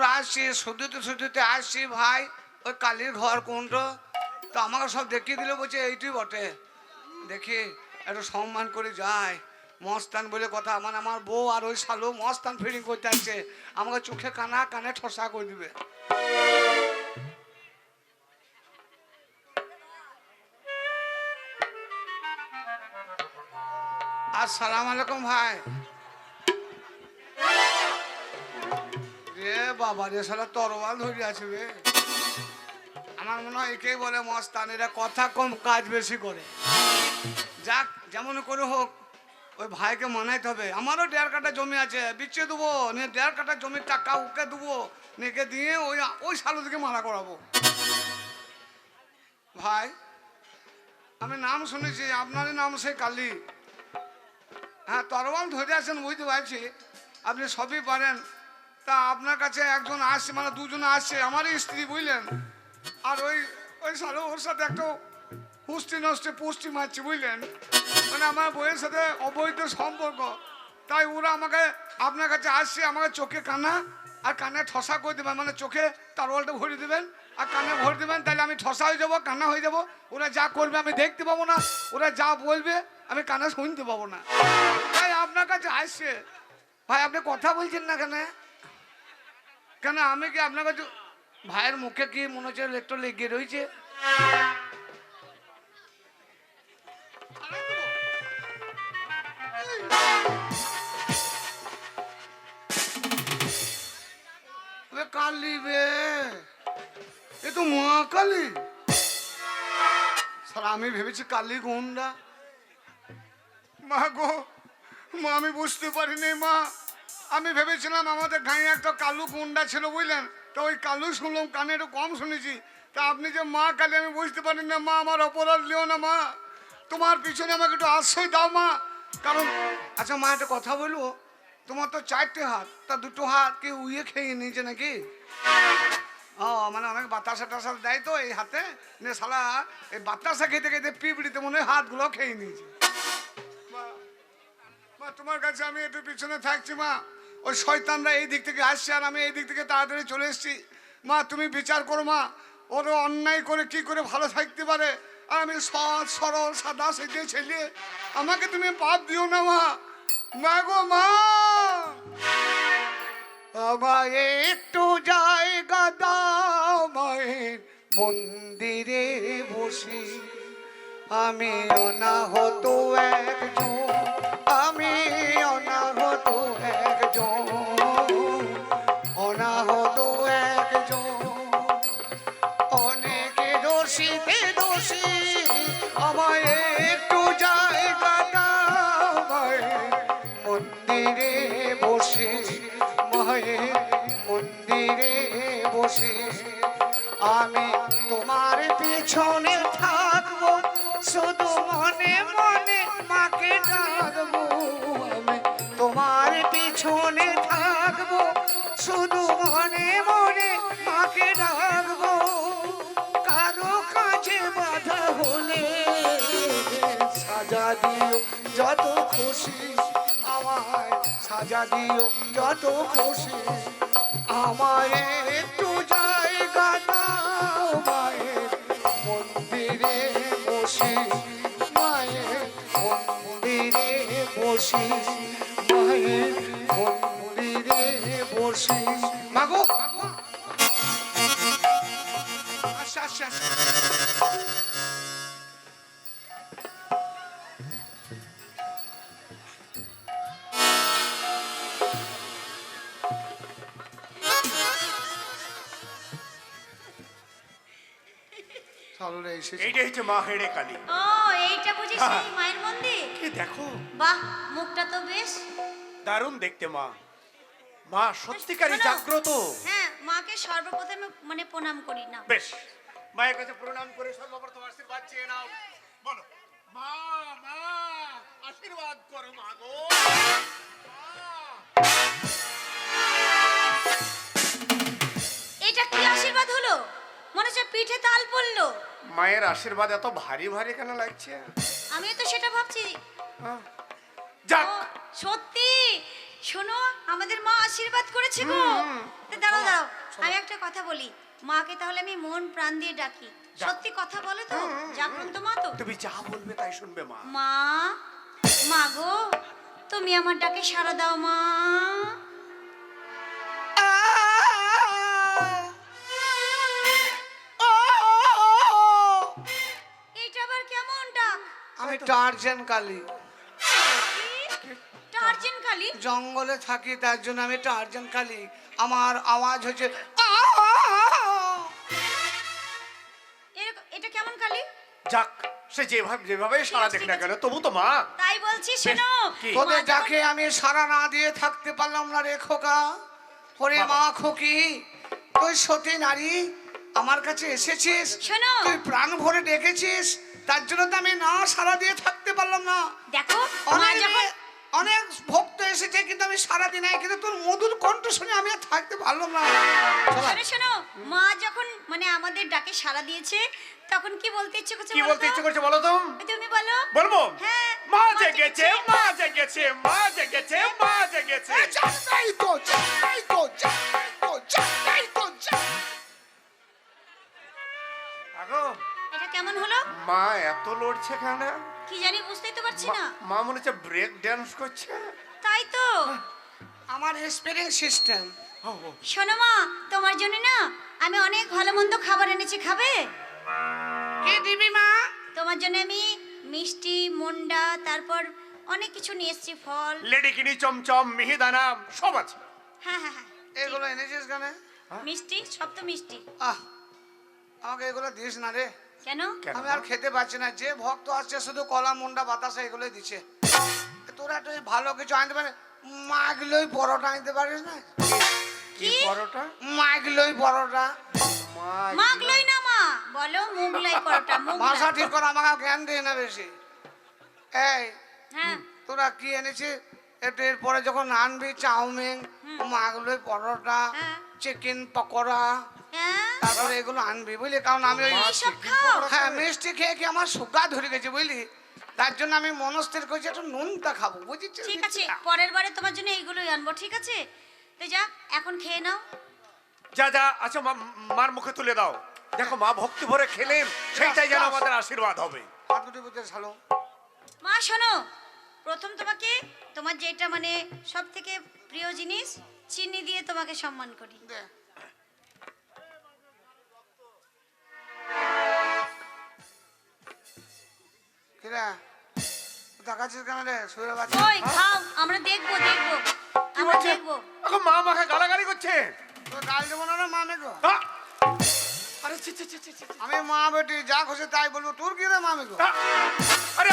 যতদূর আসছি শুধুতে শুধুতে আসছি ভাই, ওই কালীর ঘর কোনটা তো আমাকে সব দেখিয়ে দিল, বলছে এইটুই বটে। দেখি, একটু সম্মান করে যায়। মস্তান বলে কথা মানে আমার বউ আর ওই শালো মস্তান ফিডিং করতে আসছে। আমাকে চোখে কানা কানে ঠসা করে দিবে। আসসালাম আলাইকুম ভাই। বাবা রে তরোয়াল ধরে আছে রে আমার মনে হয় একেই বলে মস্তান, এরা কথা কম, কাজ বেশি করে। যাক, যেমন করে হোক, ওই ভাইকে মানাইতে হবে। আমারও দেড় কাটা জমি আছে, বিচ্ছে দেবো, নিয়ে দেড় কাটা জমির টাকা ওকে দেবো নেকে দিয়ে ওই ওই সালু দিকে মানা করাবো। ভাই, আমি নাম শুনেছি, আপনারই নাম সেই কালী। হ্যাঁ তরোয়াল ধরে আছেন বুঝতে পারছি। আপনি সবই পারেন। তা আপনার কাছে একজন আসছে মানে দুজন আসছে আমারই স্ত্রী, বুঝলেন? আর ওই ওই সালো ওর সাথে একটু পুষ্টি নষ্টে পুষ্টি মারছে, বুঝলেন? মানে আমার বইয়ের সাথে অবৈধ সম্পর্ক। তাই ওরা আমাকে, আপনার কাছে আসছে আমাকে চোখে কানা আর কানে ঠসা করে দেবেন। মানে চোখে তারওয়ালটা ভরে দেবেন, আর কানে ভরে দেবেন, তাহলে আমি ঠসা হয়ে যাব, কান্না হয়ে যাব। ওরা যা করবে আমি দেখতে পাবো না, ওরা যা বলবে আমি কানে শুনতে পাবো না। তাই আপনার কাছে আসছে ভাই, আপনি কথা বলছেন না কেন? কেন আমি কি আপনার কাছে ভাইয়ের মুখে কি মনে হচ্ছে একটু লেগে রয়েছে? কালি বে, এ তো মা কালী স্যার আমি ভেবেছি কালী গুন্ডা মা গো, মা আমি বুঝতে পারিনি, মা। আমি ভেবেছিলাম আমাদের গাঁয়ে একটা কালু গুন্ডা ছিল বুঝলেন? তো ওই কালু শুনলাম কানে একটু কম শুনেছি। তা আপনি যে মা কালী আমি বুঝতে পারি না মা আমার অপরাধ লিও না মা। তোমার পিছনে আমাকে একটু আশ্রয় দাও মা। কারণ আচ্ছা মা একটা কথা বলব? তোমার তো চারটে হাত তা দুটো হাত কি উইয়ে খেয়ে নিয়েছে নাকি? ও মানে অনেক বাতাসা টাসা দেয় তো এই হাতে? নিয়ে শালা এই বাতাসা খেতে খেতে পিঁপড়িতে মনে হয় হাতগুলো খেয়ে নিয়েছে। মা, তোমার কাছে আমি একটু পিছনে থাকছি মা। ওই শয়তানরা এই দিক থেকে আসছে আর আমি এই দিক থেকে তাড়াতাড়ি চলে এসেছি। মা, তুমি বিচার করো, মা। ওর অন্যায় করে কি করে ভালো থাকতে পারে? আর আমি সৎ, সরল, সাদা, সেজে, ছেলে। আমাকে তুমি পাপ দিও না, মা। মা গো, মা। আমায় একটু জায়গা দাও, মায়ের মন্দিরে বসি। আমি অনাহত একজন মন্দিরে বসে, মায়ের মন্দিরে বসে। আমি তোমার পিছনে থাকব, শুধু মনে মনে মাকে ডাকবো। আমি তোমার পিছনে থাকব, শুধু মনে মনে মাকে ডাকবো। কারও কাছে বাধা হলে সাজা দিও, যত খুশি সাজা দিও, যত খুশি। আমায় একটু জায়গা দাও, মায়ের মন্দিরে বসি। মায়ের মন্দিরে বসি। মায়ের মন্দিরে বসি। মাগো। আচ্ছা আচ্ছা সালরে এসেছে। এইটাই হচ্ছে মা হেড়ে কালী। ও এইটা বুঝি। সেই মায়ের মন্দির? কি দেখো। বাহ মুখটা তো বেশ। দারুণ দেখতে মা। মা সত্যিকারই জাগ্রত। হ্যাঁ মাকে সর্বপ্রথমে মানে প্রণাম করি না। বেশ। মায়ের কাছে প্রণাম করে সর্বপ্রথম আশীর্বাদ চেয়ে নাও। বলো। মা মা আশীর্বাদ করো মা গো। তাল পড়ল। মায়ের আশীর্বাদ এত ভারী ভারী কেন লাগছে? আমিও তো সেটা ভাবছি। হ্যাঁ। যাক। সত্যি? শোনো আমাদের মা আশীর্বাদ করেছে গো। দাঁড়াও দাঁড়াও আমি একটা কথা বলি। মাকে তাহলে আমি মন প্রাণ দিয়ে ডাকি। সত্যি কথা বলে তো? জাগ্রন্ত মা তো? তুমি যা বলবে তাই শুনবে মা। মা? মা গো তুমি আমার ডাকে সাড়া দাও মা। টার্জেন কালি। টার্জেন কালি? জঙ্গলে থাকি তার জন্য আমি টার্জেন কালি। আমার আওয়াজ হচ্ছে এটা কেমন কালি? যাক সে যেভাবে যেভাবে সারা দেখ না কেন তবু তো মা। তাই বলছি শোনো? তোদের যাকে আমি সারা না দিয়ে থাকতে পারলাম না রে খোকা ওরে মা খোকি তুই সতী নারী আমার কাছে এসেছিস? শোনো। তুই প্রাণ ভরে ডেকেছিস? তার জন্য তো আমি না সারা দিয়ে থাকতে পারলাম না। দেখো অনেক অনেক ভক্ত এসেছে কিন্তু আমি সারাদিন নাই কিন্তু তোর মধুর কণ্ঠ শুনে আমি আর থাকতে পারলাম না। শোনো। শোনো মা যখন মানে আমাদের ডাকে সাড়া দিয়েছে তখন কি বলতে ইচ্ছে করছে কি বলতে ইচ্ছে করছে বলো তো? তুমি বলো। বলব? হ্যাঁ, মা জেগেছে। মা জেগেছে মা জেগেছে মা জেগেছে। যাই তো যাই তো যাই তো যাই তো যাই আগো এটা কেমন হলো? মা এত লড়ছে কেন? কি জানি বুঝতেই তো পারছি না। মা- মনে হচ্ছে ব্রেক ড্যান্স করছে। তাই তো। আমার স্প্রিং সিস্টেম শোনো মা তোমার জন্য না আমি অনেক ভালো মন্দ খাবার এনেছি খাবে? কি দিবি মা? তোমার জন্য আমি মিষ্টি মন্ডা তারপর অনেক কিছু নিয়ে এসেছি ফল। লেডিকিনি চমচম মিহিদানা সব আছে। হ্যাঁ হ্যাঁ হ্যাঁ। এগুলো এনেছিস কেন? মিষ্টি সব তো মিষ্টি। আহ আমাকে এগুলো দিস না রে। কেন? আমি আর খেতে পাচ্ছি না। যে ভক্ত আসছে শুধু কলা মুন্ডা বাতাসা এগুলোই দিচ্ছে। তোরা একটু ভালো কিছু আনতে পারে মাগলই পরোটা আনতে পারিস না? কি? পরোটা? মাগলই পরোটা। মাগলই। না মা। বলো মুগলাই পরোটা ভাষা ঠিক করে আমাকে জ্ঞান দিয়ে না বেশি। এই হ্যাঁ। তোরা কি এনেছিস একটু এরপরে যখন আনবি চাউমিন মাগলই পরোটা হ্যাঁ। চিকেন পকোড়া তারপরে এগুলো আনবি বুঝলি? কারণ আমি ওই খাও। হ্যাঁ মিষ্টি খেয়ে কি আমার সুগা ধরে গেছে বুঝলি? তার জন্য আমি মনস্থির করছি একটু নুনটা খাব বুঝেছিস? ঠিক আছে পরের বারে তোমার জন্য এইগুলোই আনব ঠিক আছে? তো যাক এখন খেয়ে নাও। যা যা আচ্ছা মার মুখে তুলে দাও। দেখো মা ভক্তি ভরে খেলেন সেইটাই যেন আমাদের আশীর্বাদ হবে। হাত দুটি বুঝতে ছালো মা শোনো প্রথম তোমাকে তোমার যেটা মানে সব থেকে প্রিয় জিনিস চিনি দিয়ে তোমাকে সম্মান করি। কিরা? দেখাচ্ছিস কেন রে? শুয়ে বাচ্চা। ওই খাও আমরা দেখব দেখব আমরা দেখব। এখন মা গালাগালি করছে। তোর গাল দেবো না মা মেঘো আ! আরে ছি, ছি, ছি, ছি, ছি, ছি। আমি মা বেটি যা খুশি তাই বলব। তোর কি রে মা মেঘো আরে